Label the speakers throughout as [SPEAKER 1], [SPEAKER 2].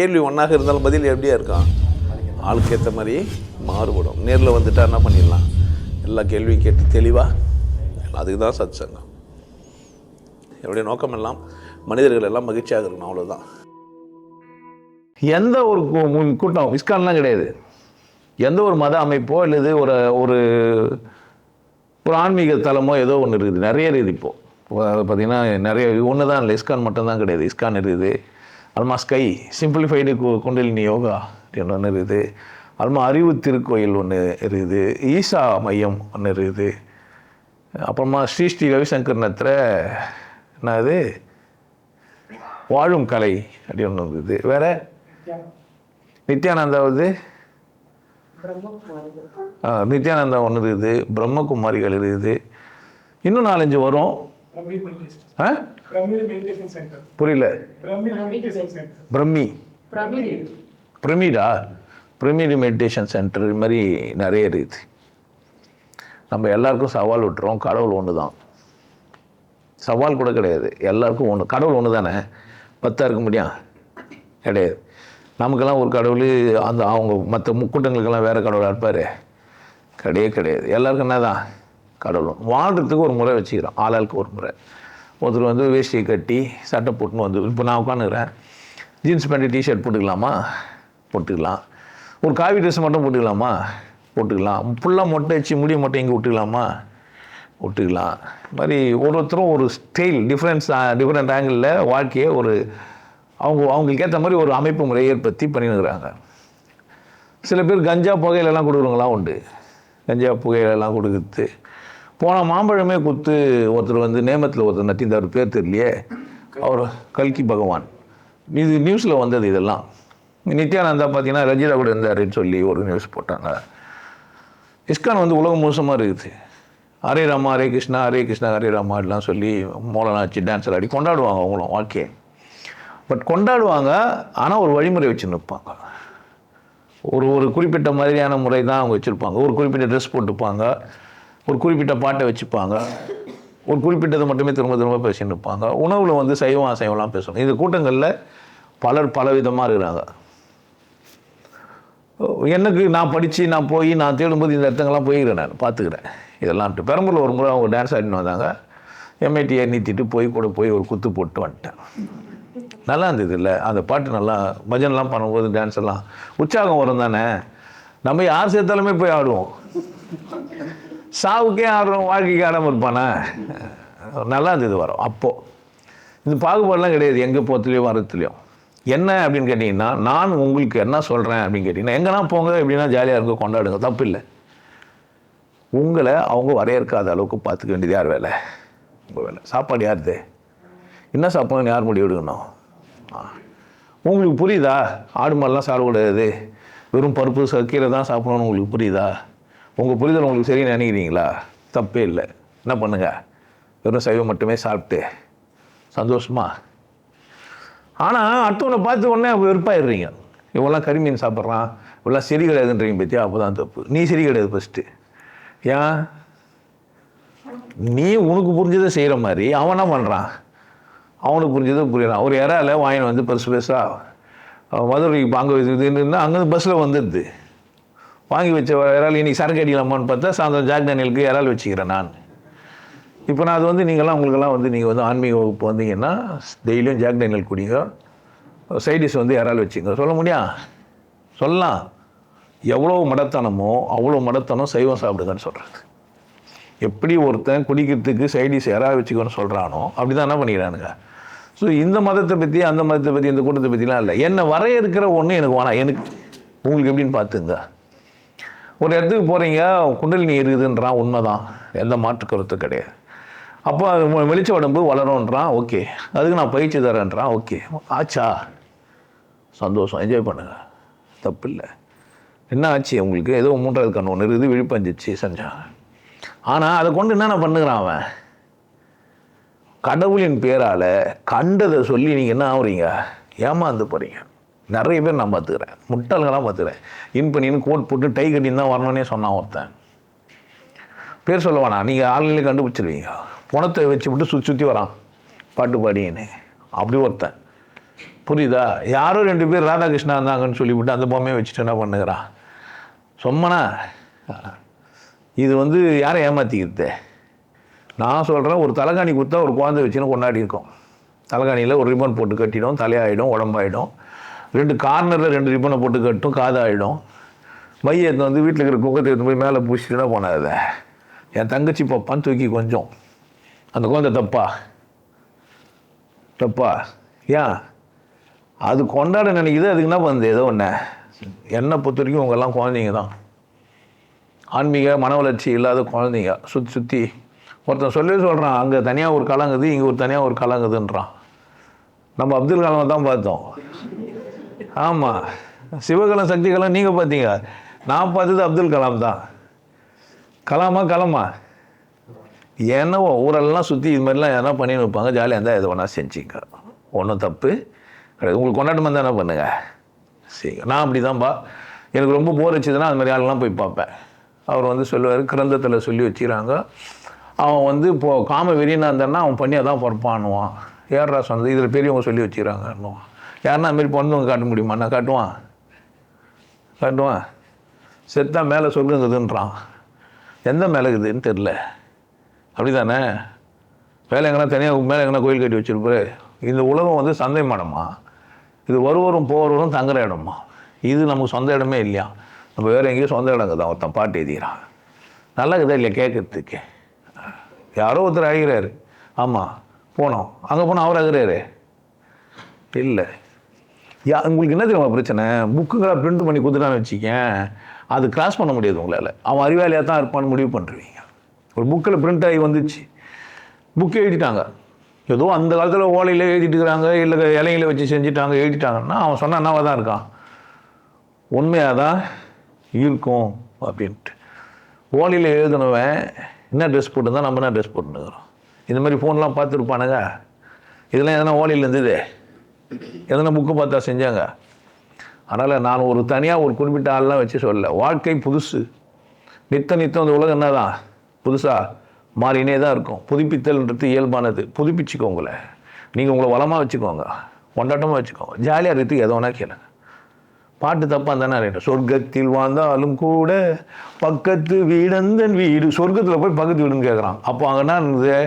[SPEAKER 1] கேள்வி ஒன்றாக இருந்தாலும் பதில் எப்படியா இருக்கான் ஆளுக்கு ஏற்ற மாதிரி மாறுபடும். நேரில் வந்துட்டா என்ன பண்ணிடலாம்? எல்லா கேள்வியும் கேட்டு தெளிவாக அதுக்கு தான் சத் சங்கம் என்னுடைய நோக்கம் எல்லாம் மனிதர்கள் எல்லாம் மகிழ்ச்சியாக இருக்கணும் அவ்வளோதான்
[SPEAKER 2] எந்த ஒரு கூட்டம் இஸ்கான்லாம் கிடையாது. எந்த ஒரு மத அமைப்போ அல்லது ஒரு ஒரு ஒரு ஆன்மீக தலமோ ஏதோ ஒன்று இருக்குது. நிறைய இருக்குது இப்போது பார்த்தீங்கன்னா நிறைய ஒன்று தான் இல்லை. இஸ்கான் மட்டும்தான் கிடையாது. இஸ்கான் இருக்குது. அல்மா ஸ்கை சிம்பிளிஃபைடு குண்டலினி யோகா அப்படின்னு ஒன்று இருக்குது. அல்மா அறிவு திருக்கோயில் ஒன்று இருக்குது. ஈசா மையம் ஒன்று இருக்குது. அப்புறமா ஸ்ரீ ஸ்ரீ ரவிசங்கர் நத்திர என்னது? வாழும் கலை அப்படி ஒன்று இருக்குது. வேற? நித்யானந்தா வந்து? ஆ, நித்யானந்தா ஒன்று இருக்குது. பிரம்மகுமாரிகள் இருக்குது. இன்னும் நாலஞ்சு வரும். புரியல.
[SPEAKER 3] Brahmil Meditation Center.
[SPEAKER 2] பிரம்மி. பிரமிடா பிரமிடு மெடிடேஷன் சென்டர் இது மாதிரி நிறைய இருக்குது. நம்ம எல்லாருக்கும் சவால் விட்டுறோம். கடவுள் ஒன்று தான் சவால் கூட கிடையாது. எல்லாருக்கும் ஒன்று கடவுள் ஒன்று தானே பத்தா இருக்க முடியும் கிடையாது. நமக்கெல்லாம் ஒரு கடவுள் அந்த அவங்க மற்ற முக்கூட்டங்களுக்கெல்லாம் வேறு கடவுளாக இருப்பார். கிடையவே கிடையாது. எல்லாருக்கும் என்ன தான் கடவுள் வாழ்கிறதுக்கு ஒரு முறை வச்சுக்கிறோம். ஆளாளுக்கு ஒரு முறை. ஒருத்தர் வந்து வேஷ்டியை கட்டி சட்டை போட்டுன்னு வந்து இப்போ நான் உட்காந்துக்கிறேன் ஜீன்ஸ் பேண்ட்டு டிஷர்ட் போட்டுக்கலாமா? போட்டுக்கலாம். ஒரு காவி ட்ரெஸ் மட்டும் போட்டுக்கலாமா? போட்டுக்கலாம். ஃபுல்லாக மொட்டை வச்சு முடிய மொட்டை இங்கே விட்டுக்கலாமா? விட்டுக்கலாம். இது மாதிரி ஒருத்தரும் ஒரு ஸ்டைல் டிஃப்ரென்ஸ் டிஃப்ரெண்ட் ஆங்கிளில் வாழ்க்கையை ஒரு அவங்க அவங்களுக்கு ஏற்ற மாதிரி ஒரு அமைப்பு முறையை ஏற்படுத்தி பண்ணினுக்கிறாங்க. சில பேர் கஞ்சா புகையிலெல்லாம் கொடுக்குறவங்களாம் உண்டு. கஞ்சா புகையிலெல்லாம் கொடுக்குறது. போன மாம்பழமே குத்து ஒருத்தர் வந்து நேமத்தில் ஒருத்தர் நட்டிந்த அவர் பேர் தெரியலையே. அவர் கல்கி பகவான். இது நியூஸில் வந்தது இதெல்லாம். நித்யானந்தா பார்த்தீங்கன்னா ரஜிதா கூட இருந்தாருன்னு சொல்லி ஒரு நியூஸ் போட்டாங்க. இஸ்கான் வந்து உலகம் மோசமாக இருக்குது. ஹரே ராமா ஹரே கிருஷ்ணா ஹரே கிருஷ்ணா ஹரே ராமா எல்லாம் சொல்லி மோலனாச்சு டான்ஸர் டான்ஸ் ஆடி கொண்டாடுவாங்க அவங்களும் வாழ்க்கையை. பட் கொண்டாடுவாங்க ஆனால் ஒரு வழிமுறை வச்சு நிற்பாங்க ஒரு ஒரு குறிப்பிட்ட மாதிரியான முறை தான் அவங்க வச்சுருப்பாங்க. ஒரு குறிப்பிட்ட ட்ரெஸ் போட்டுப்பாங்க. ஒரு குறிப்பிட்ட பாட்டை வச்சுப்பாங்க. ஒரு குறிப்பிட்டது மட்டுமே திரும்ப திரும்ப பேசின்னு இருப்பாங்க. உணவில் வந்து சைவம் அசைவம்லாம் பேசணும் இந்த கூட்டங்களில் பலர் பலவிதமாக இருக்கிறாங்க. எனக்கு நான் படித்து நான் போய் நான் தேடும்போது இந்த இடத்துங்கெல்லாம் போயிருக்கிறேன் நான் பார்த்துக்கிறேன். இதெல்லாம் பெரம்பூரில் ஒரு முறை அவங்க டான்ஸ் ஆடின்னு வந்தாங்க. எம்ஐடியை நீத்திட்டு போய் கூட போய் ஒரு குத்து போட்டு வந்துட்டேன். நல்லா இருந்தது இல்லை. அந்த பாட்டு நல்லா பஜன்லாம் பண்ணும்போது டான்ஸ் எல்லாம் உற்சாகம் வரும் தானே. நம்ம யார் சேர்த்தாலுமே போய் ஆடுவோம். சாவுக்கே ஆடுறோம் வாழ்க்கைக்கு ஆடாமல் இருப்பானா? நல்லா இருந்தது வரும். அப்போது இந்த பாகுபாடெலாம் கிடையாது எங்கே போகிறதுலையும் வரத்துலையும் என்ன அப்படின்னு கேட்டிங்கன்னா நான் உங்களுக்கு என்ன சொல்கிறேன் அப்படின்னு கேட்டிங்கன்னா எங்கன்னா போங்க எப்படின்னா ஜாலியாக இருக்க கொண்டாடுங்க தப்பு இல்லை. உங்களை அவங்க வரையறுக்காத அளவுக்கு பார்த்துக்க வேண்டியது யார் வேலை? உங்கள் வேலை. சாப்பாடு யாருது? என்ன சாப்பிடணும்னு யார் முடிவு எடுக்கணும் உங்களுக்கு புரியுதா? ஆடு மாடெல்லாம் சாப்பிடக்கூடாது வெறும் பருப்பு சக்கீரை தான் சாப்பிடணும்னு உங்களுக்கு புரியுதா? உங்கள் புரிதல் உங்களுக்கு சரின்னு நினைக்கிறீங்களா? தப்பே இல்லை. என்ன பண்ணுங்கள் வெறும் சைவம் மட்டுமே சாப்பிட்டு சந்தோஷமா? ஆனால் அடுத்தவனை பார்த்து உடனே வெறுப்பாயிடுறீங்க. இவெல்லாம் கரிமீன் சாப்பிட்றான். இவெல்லாம் சரி கிடையாதுன்றீங்க பற்றியா அப்போ தான் தப்பு. நீ சரி கிடையாது ஃபஸ்ட்டு ஏன்? நீ உனக்கு புரிஞ்சதை செய்கிற மாதிரி அவன் என்ன பண்ணுறான் அவனுக்கு புரிஞ்சதை புரியறான். ஒரு இறால வாங்கின்னு வந்து பெருசு பெருசாக மதுரைக்கு இப்போ அங்கே இதுன்னு அங்கேருந்து பஸ்ஸில் வந்துடுது. வாங்கி வச்ச இறால் இன்னைக்கு சரக்கு அடிக்கலாமான்னு பார்த்தா சாயந்தரம் ஜாக் டேனியலுக்கு இறால் வச்சுக்கிறேன் நான். இப்போ நான் அது வந்து நீங்கள்லாம் உங்களுக்கெல்லாம் வந்து நீங்கள் வந்து ஆன்மீக வகுப்பு வந்தீங்கன்னா டெய்லியும் ஜாக் டேனியல் குடிங்க. சைடிஷ் வந்து இறால் வச்சுங்க. சொல்ல முடியா? சொல்லலாம். எவ்வளோ மடத்தனமோ அவ்வளோ மடத்தனம் சைவம் சாப்பிடுங்கன்னு சொல்கிறது எப்படி ஒருத்தன் குடிக்கிறதுக்கு சைடிஸ் யாராவது வச்சுக்கோன்னு சொல்கிறானோ அப்படி தான் என்ன பண்ணிக்கிறானுங்க. ஸோ இந்த மதத்தை பற்றி அந்த மதத்தை பற்றி இந்த கூட்டத்தை பற்றிலாம் இல்லை. என்னை வரையறுக்கிற ஒன்று எனக்கு வேணாம். எனக்கு உங்களுக்கு எப்படின்னு பார்த்துங்க. ஒரு இடத்துக்கு போகிறீங்க குண்டலினி இருக்குதுன்றான் உண்மைதான். எந்த மாற்று கருத்து கிடையாது. அப்போ அது வெளிச்ச உடம்பு வளரும்ன்றான் ஓகே. அதுக்கு நான் பயிற்சி தரேன்றான் ஓகே. ஆச்சா? சந்தோஷம் என்ஜாய் பண்ணுங்கள் தப்பு இல்லை என்ன ஆச்சு உங்களுக்கு? ஏதோ மூன்றாவது கண் ஒன்று இருக்குது விழிப்பஞ்சிச்சு செஞ்சான் ஆனால் அதை கொண்டு என்னென்ன பண்ணுகிறான் அவன்? கடவுளின் பேரால் கண்டதை சொல்லி நீங்கள் என்ன ஆகுறீங்க ஏமாந்து போகிறீங்க நிறைய பேர் நான் பார்த்துக்கிறேன். முட்டாள்களாக பார்த்துக்கிறேன். இன் பண்ணின்னு கோட் போட்டு டை கட்டின்னு தான் வரணுன்னே சொன்னான் ஒருத்தன். பேர் சொல்ல வேணாம். நீங்கள் ஆன்லைனில் கண்டுபிடிச்சிருவீங்க. பணத்தை வச்சு விட்டு சுற்றி சுற்றி வரான். பாட்டு பாடின்னு. அப்படி ஒருத்தன். புரியுதா? யாரோ ரெண்டு பேர் ராதாகிருஷ்ணா இருந்தாங்கன்னு சொல்லிவிட்டு அந்த பொம்மையை வச்சுட்டு என்ன பண்ணுகிறான்? சொம்மனா? இது வந்து யாரை ஏமாற்றிக்கிறது நான் சொல்கிறேன் ஒரு தலைகாணி கொடுத்தா ஒரு குழந்தை வச்சுன்னு கொண்டாடி இருக்கோம். தலைகாணியில் ஒரு ரிப்பன் போட்டு கட்டிடும் தலையாயிடும் உடம்பாயிடும். ரெண்டு கார்னரில் ரெண்டு ரிப்பனை போட்டு கட்டும் காதாயிடும். மையத்தை வந்து வீட்டில் இருக்கிற குக்கத்தை எடுத்து போய் மேலே பூசிட்டுனா போனாத என் தங்கச்சி பப்பான்னு தூக்கி கொஞ்சம். அந்த குழந்தை தப்பா? தப்பா? ஏன்? அது கொண்டாட நினைக்குது அதுக்கு என்ன பண்ணுது? ஏதோ ஒன்று என்னை பொறுத்த வரைக்கும் உங்கள்லாம் குழந்தைங்க தான். ஆன்மீக மன வளர்ச்சி இல்லாத குழந்தைங்க. சுற்றி சுற்றி ஒருத்தன் சொல்லி சொல்கிறான் அங்கே தனியாக ஒரு கலங்குது இங்கே ஒரு தனியாக ஒரு கலங்குதுன்றான். நம்ம அப்துல் கலாமை தான் பார்த்தோம். ஆமாம் சிவகலம் சக்திகலம் நீங்கள் பார்த்தீங்க நான் பார்த்தது அப்துல் கலாம் தான். கலாமா கலாமா? என்னவோ ஊரெல்லாம் சுற்றி இது மாதிரிலாம் எதனா பண்ணி வைப்பாங்க ஜாலியாக இருந்தால் எது வேணால் செஞ்சுங்க. ஒன்றும் தப்பு கிடையாது. உங்களுக்கு கொண்டாட்டம் இருந்தால் என்ன சரி நான் அப்படி தான்ப்பா எனக்கு ரொம்ப போர் வச்சதுன்னா அது மாதிரி ஆளெல்லாம் போய் பார்ப்பேன். அவர் வந்து சொல்லுவார் கிரந்தத்தில் சொல்லி வச்சுக்கிறாங்க. அவன் வந்து இப்போது காம வெறியனாக இருந்தான்னா அவன் பண்ணியாக தான் பிறப்பான்னுவான். ஏர்ரா சொன்னது இதில் பெரியவங்க சொல்லி வச்சுக்கிறாங்கன்னுவான். யாருன்னா அதுமாரி பொண்ணுங்க பிறந்தவங்க காட்ட முடியுமா? நான் காட்டுவான். காட்டுவான். செத்தா மேலே சொல்லுங்குதுன்றான். எந்த மேலே இருக்குதுன்னு தெரில அப்படி தானே வேலை எங்கன்னா தனியாக மேலே எங்கன்னா கோயில் கட்டி வச்சிருப்பாரு. இந்த உலகம் வந்து சந்தை மடமா? இது வருவரும் போகிறவரும் தங்குற இடமா? இது நமக்கு சொந்த இடமே இல்லையா? நம்ம வேறு எங்கேயும் சொந்த இடங்க தான் ஒருத்தன் பாட்டு எழுதிக்கிறான். நல்லா இருக்குதா இல்லையா கேட்கறதுக்கு? யாரோ ஒருத்தர் அழுகிறாரு. ஆமாம் போனோம். அங்கே போனால் அவர் அழுகிறாரு. இல்லை. யா உங்களுக்கு என்ன தெரியுமா பிரச்சனை? புக்குங்களை பிரிண்ட் பண்ணி கொடுத்துட்டான்னு வச்சுக்கேன். அது கிராஸ் பண்ண முடியாது உங்களால். அவன் அறிவாளியாக தான் இருப்பான்னு முடிவு பண்ணுறீங்க ஒரு புக்கில் பிரிண்ட் ஆகி வந்துச்சு. புக்கு எழுதிட்டாங்க. ஏதோ அந்த காலத்தில் ஓலையில் எழுதிட்டு இருக்கிறாங்க இல்லை இலையில வச்சு செஞ்சுட்டாங்க எழுதிட்டாங்கன்னா அவன் சொன்ன என்னவாக தான் இருக்கான்? உண்மையாக தான் இருக்கும் அப்படின்ட்டு. ஓலையில் எழுதினவன் என்ன ட்ரெஸ் போட்டுருந்தா நம்ம என்ன ட்ரெஸ் போட்டுருக்கிறோம் இந்த மாதிரி ஃபோன்லாம் பார்த்துருப்பானுங்க. இதெல்லாம் எதனா ஓலையில் இருந்தது? எதனா புக்கு பார்த்தா செஞ்சாங்க. அதனால் நான் ஒரு தனியாக ஒரு குறிப்பிட்ட ஆள்லாம் வச்சு சொல்ல வாழ்க்கை புதுசு. நித்த நித்தம் அந்த உலகம் என்னதான்? புதுசாக மாறினே தான் இருக்கும். புதுப்பித்தல்ன்றது இயல்பானது. புதுப்பிச்சுக்கோ உங்களை. நீங்கள் உங்களை வளமாக வச்சுக்கோங்க. கொண்டாட்டமாக வச்சுக்கோங்க. ஜாலியாக இருக்கிறதுக்கு எதோ வேணால் கேளுங்க. பாட்டு தப்பாக தானே அறியணும் சொர்க்கத்தில் வாழ்ந்தாலும் கூட பக்கத்து வீடந்தன் வீடு. சொர்க்கத்தில் போய் பக்கத்து வீடுன்னு கேட்குறான் அப்போ அங்கே என்ன இருந்தது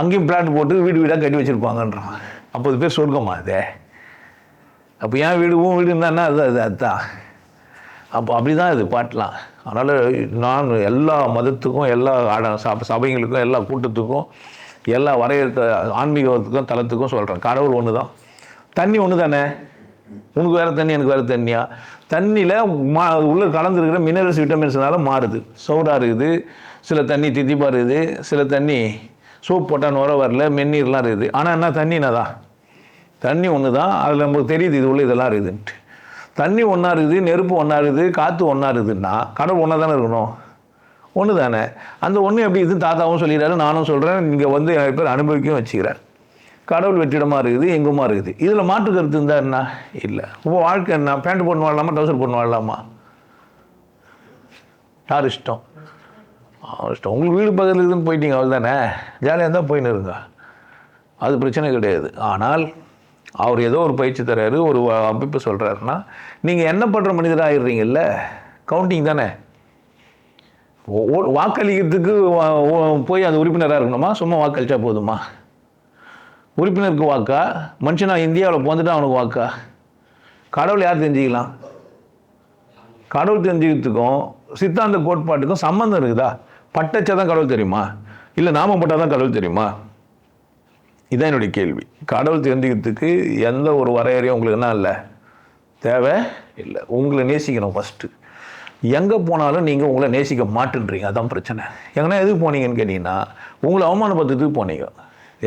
[SPEAKER 2] அங்கேயும் பிளாட் போட்டு வீடு வீடாக கட்டி வச்சுருப்பாங்கன்றான். ஐம்பது பேர் சொர்க்கமா அது? அப்போ ஏன் வீடு உன் வீடு அது அது அதுதான் அப்போ அப்படி தான் இது பாட்டலாம். அதனால் நான் எல்லா மதத்துக்கும் எல்லா ஆட- சப- சபைங்களுக்கும் எல்லா கூட்டத்துக்கும் எல்லா வரையறுத்த ஆன்மீகத்துக்கும் தளத்துக்கும் சொல்கிறேன் கடவுள் ஒன்று தான் தண்ணி ஒன்று தானே உனக்கு வேறு தண்ணி எனக்கு வேறு தண்ணியா? தண்ணியில் மா உள்ளே கலந்துருக்கிற மினரல்ஸ் விட்டமின்ஸ்னால மாறுது. சோடா இருக்குது சில தண்ணி தித்திப்பாக இருக்குது சில தண்ணி சோப் போட்டால் நுர வரல மென்னீர்லாம் இருக்குது. ஆனால் என்ன தண்ணினா தான் தண்ணி ஒன்று தான் அதில் நமக்கு தெரியுது இது உள்ள இதெல்லாம் இருக்குதுன்ட்டு. தண்ணி ஒன்றா இருக்குது நெருப்பு ஒன்றா இருக்குது காற்று ஒன்றா இருக்குதுன்னா கடவுள் ஒன்றா தானே இருக்கணும்? ஒன்று தானே. அந்த ஒன்று எப்படி இது தாத்தாவும் சொல்லிடுறாரு நானும் சொல்கிறேன் இங்கே வந்து நிறைய பேர் அனுபவிக்கவும் வச்சுக்கிறார் கடவுள் வெற்றிடமாக இருக்குது எங்குமா இருக்குது? இதில் மாற்று கருத்து இருந்தால் என்ன? இல்லை. இப்போ வாழ்க்கை என்ன? பேண்ட் போட்டு வாழலாமா டவுசர் போட்டு வாழலாமா? யார் இஷ்டம்? அவர் உங்களுக்கு வீடு பக்கத்தில் இருக்குதுன்னு போயிட்டீங்க அவள் தானே ஜாலியாக இருந்தால் போயின்னு இருங்க. அது பிரச்சனை கிடையாது. ஆனால் அவர் ஏதோ ஒரு பயிற்சி தர்றாரு ஒரு அமைப்பு சொல்கிறாருன்னா நீங்கள் என்ன பண்ணுற மனிதராக ஆயிடுறீங்கல்ல? கவுண்டிங் தானே? வாக்களிக்கிறதுக்கு போய் அந்த உறுப்பினராக இருக்கணுமா? சும்மா வாக்களிச்சா போதுமா? உறுப்பினருக்கு வாக்கா? மனுஷனா இந்தியாவில் போந்துட்டு அவனுக்கு வாக்கா? கடவுள் யார் தெரிஞ்சுக்கலாம்? கடவுள் தெரிஞ்சுக்கிறதுக்கும் சித்தாந்த கோட்பாட்டுக்கும் சம்மந்தம் இருக்குதா? பட்டச்சா தான் கடவுள் தெரியுமா? இல்லை நாமம் பட்டால் தான் கடவுள் தெரியுமா? இதான் என்னுடைய கேள்வி. கடவுள் தெரிஞ்சுக்கிறதுக்கு எந்த ஒரு வரையறையும் உங்களுக்கு என்ன இல்லை? தேவை இல்லை. உங்களை நேசிக்கணும் ஃபஸ்ட்டு எங்கே போனாலும் நீங்கள் உங்களை நேசிக்க மாட்டேன்றீங்க. அதான் பிரச்சனை. எங்கன்னா எதுக்கு போனீங்கன்னு கேட்டிங்கன்னா உங்களை அவமானப்படுத்துறதுக்கு போனீங்க.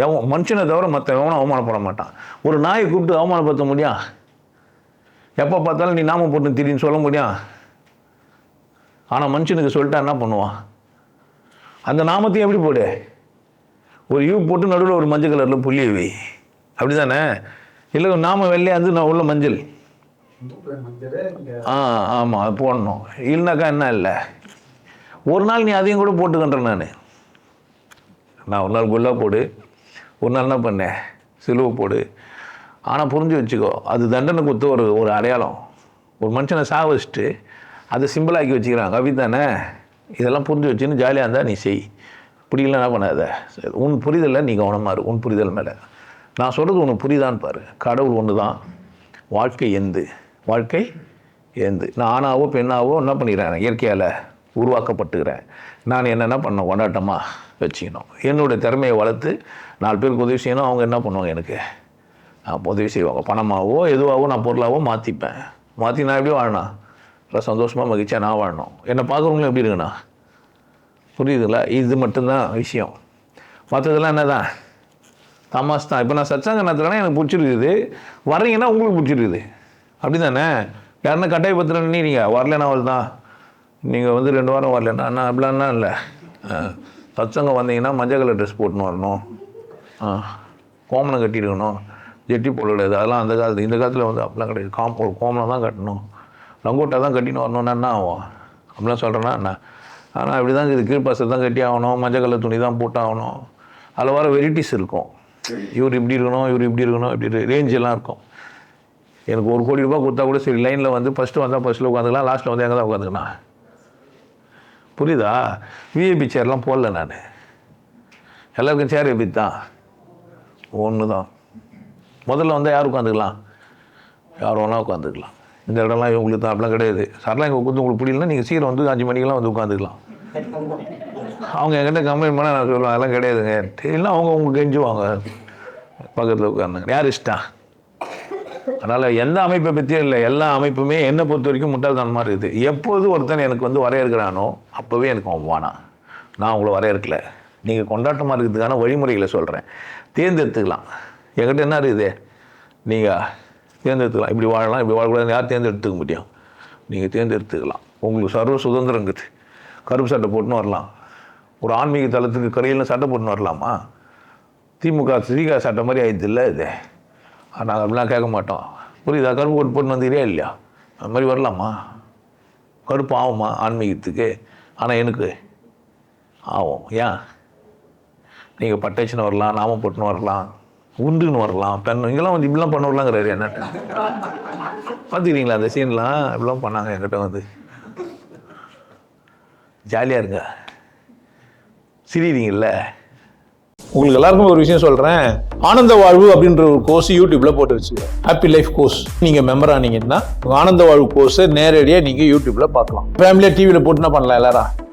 [SPEAKER 2] எவன் மனுஷனை தவிர மற்ற எவனும் அவமானப்பட மாட்டான். ஒரு நாயை கூப்பிட்டு அவமானப்படுத்த முடியும் எப்போ பார்த்தாலும் நீ நாம போட்டு திடீர்னு சொல்ல முடியும் ஆனால் மனுஷனுக்கு சொல்லிட்டா என்ன பண்ணுவான்? அந்த நாமத்தையும் எப்படி போடு? ஒரு யூ போட்டு நடுவில் ஒரு மஞ்சள் கலரில் புள்ளி வை. அப்படி தானே இல்லை நாம வெள்ளையா இருந்து நான் உள்ள மஞ்சள். ஆ ஆமாம் அது போடணும். இல்லைனாக்கா என்ன இல்லை? ஒரு நாள் நீ அதையும் கூட போட்டுக்கன்றேன் நான். நான் ஒரு நாள் குல்லா போடு. ஒரு நாள் என்ன பண்ணேன் சிலுவை போடு. ஆனால் புரிஞ்சு வச்சுக்கோ அது தண்டனை கொடுத்த ஒரு ஒரு அடையாளம். ஒரு மனுஷனை சாக வச்சுட்டு அதை சிம்பிளாக்கி வச்சுக்கிறான். கவி தானே? இதெல்லாம் புரிஞ்சு வச்சுன்னு ஜாலியாக இருந்தால் நீ செய். பிடிக்கலாம் என்ன பண்ணாத? உன் புரிதலில் நீ கவனமாக இரு. உன் புரிதல் மேலே. நான் சொல்கிறது உனக்கு புரியுதான்னு பாரு. கடவுள் ஒன்று தான் வாழ்க்கை எந்து. வாழ்க்கை எந்து. நான் ஆணாவோ பெண்ணாவோ என்ன பண்ணிக்கிறேன்? இயற்கையால் உருவாக்கப்பட்டுக்கிறேன். நான் என்னென்ன பண்ண கொண்டாட்டமாக வச்சுக்கணும். என்னுடைய திறமையை வளர்த்து நாலு பேருக்கு உதவி செய்யணும். அவங்க என்ன பண்ணுவாங்க எனக்கு? நான் உதவி செய்வாங்க. பணமாகவோ எதுவாகவோ நான் பொருளாகவோ மாற்றிப்பேன் மாற்றி நான் எப்படி வாழணும்? நல்லா சந்தோஷமாக மகிழ்ச்சியாக நான் வாழணும். என்னை பார்க்குறவங்களும் எப்படி இருக்குண்ணா புரியுதுங்களா இது மட்டும்தான் விஷயம். மற்றதெல்லாம் என்ன தான் தமாஸ் தான். இப்போ நான் சத்சங்க நடத்துறேன்னா எனக்கு பிடிச்சிருக்குது. வர்றீங்கன்னா உங்களுக்கு பிடிச்சிருக்குது. அப்படி தானே யாருன்னா கட்டாயப்படுத்துறேன்னு நீங்கள் வரலன்னா அவள் தான் நீங்கள் வந்து ரெண்டு வாரம் வரலன்னா நான் அப்படிலாம் இல்லை. சத்சங்கம் வந்தீங்கன்னா மஞ்சள் கலர் ட்ரெஸ் போட்டுன்னு வரணும். ஆ, கோமணம் கட்டியிருக்கணும். ஜெட்டி போடக்கூடாது அதெல்லாம் அந்த காலத்து இந்த காலத்தில் வந்து அப்படிலாம் கிடையாது. காம் கோமணம் தான் கட்டணும். லங்கோட்டை தான் கட்டின்னு வரணும்னா என்ன ஆகும்? அப்படிலாம் சொல்கிறேன்னா என்ன? ஆனால் இப்படி தான் இது கீழ்ப்பாசல் தான் கட்டி ஆகணும் மஞ்சள் கலர் துணி தான் போட்டாகணும் அதில் வர வெரைட்டிஸ் இருக்கும். இவர் இப்படி இருக்கணும் இவர் இப்படி இருக்கணும் இப்படி ரேஞ்ச் எல்லாம் இருக்கும். எனக்கு ஒரு கோடி ரூபாய் கொடுத்தா கூட சரி லைனில் வந்து ஃபஸ்ட்டு வந்தால் ஃபஸ்ட்டில் உட்காந்துக்கலாம் லாஸ்ட்டில் வந்து எங்கே தான் உட்காந்துக்கணும் புரியுதா? விஐபி சேர்லாம் போடல நான். எல்லாருக்கும் சேர் எப்படி தான். ஒன்று தான் முதல்ல வந்தால் யார் உட்காந்துக்கலாம்? யார் வேணால் உட்காந்துக்கலாம். இந்த இடம்லாம் இவங்களுக்கு தான் அப்படிலாம் கிடையாது. சார்லாம் இங்கே உட்காந்து உங்களுக்கு பிடிக்கலன்னா நீங்கள் சீக்கிரம் வந்து அஞ்சு மணிக்கெல்லாம் வந்து உட்காந்துக்கலாம். அவங்க என்கிட்ட கம்ப்ளைண்ட் பண்ணால் நான் சொல்லுவேன் அதெல்லாம் கிடையாதுங்க. இல்லை அவங்க அவங்க கெஞ்சுவாங்க. பக்கத்தில் உட்காந்துங்க யார் இஷ்டம் அதனால் எந்த அமைப்பை பற்றியும் இல்லை. எல்லா அமைப்புமே என்னை பொறுத்த வரைக்கும் முட்டாள்தனமாக இருக்குது. எப்போது ஒருத்தன் எனக்கு வந்து வரையறுக்கிறானோ அப்போவே எனக்கு அவன் வானான் நான் உங்களை வரையறுக்கல நீங்கள் கொண்டாட்டமாக இருக்கிறதுக்கான வழிமுறைகளை சொல்கிறேன் தேர்ந்தெடுத்துக்கலாம். என்கிட்ட என்ன இருக்குது? நீங்கள் தேர்ந்தெடுத்துக்கலாம். இப்படி வாழலாம் இப்படி வாழக்கூடாதுன்னு யார் தேர்ந்தெடுத்துக்க முடியும்? நீங்கள் தேர்ந்தெடுத்துக்கலாம். உங்களுக்கு சர்வ சுதந்திரம் இருக்குது கருப்பு சட்டை போட்டுன்னு வரலாம். ஒரு ஆன்மீக தளத்துக்கு கரையில் சட்டை போட்டுன்னு வரலாமா? திமுக திமுக சட்டை மாதிரி ஆயிடுது இல்லை இது. நாங்கள் அப்படிலாம் கேட்க மாட்டோம். புரியுதா? கருப்பு கோட் போட்டு வந்துக்கிறியா இல்லையா? அது மாதிரி வரலாமா? கருப்பு ஆகுமா ஆன்மீகத்துக்கு? ஆனால் எனக்கு ஆகும். ஏன்? நீங்கள் பட்டேச்சுன்னு வரலாம் நாம போட்டுன்னு வரலாம். உண்டுன்னு வரலாம் பெண் இங்கெல்லாம் வந்து இப்படிலாம் பண்ண வரலாங்கிறாரு என்னட்ட பார்த்துக்கிறீங்களா அந்த சீன்லாம் இப்படிலாம் பண்ணாங்க என்கிட்ட வந்து. ஜாலியாக இருங்க. சிரிக்கிறீங்கல்ல?
[SPEAKER 4] உங்களுக்கு எல்லாருக்கும் ஒரு விஷயம் சொல்கிறேன் ஆனந்த வாழ்வு அப்படின்ற ஒரு கோர்ஸ் யூடியூப்பில் போட்டு வச்சு ஹாப்பி லைஃப் கோர்ஸ் நீங்கள் மெம்பர் ஆனீங்கன்னா ஆனந்த வாழ்வு கோர்ஸை நேரடியாக நீங்கள் யூடியூப்பில் பார்க்கலாம். ஃபேமிலியாக டிவியில் போட்டு என்ன பண்ணலாம் எல்லாரும்.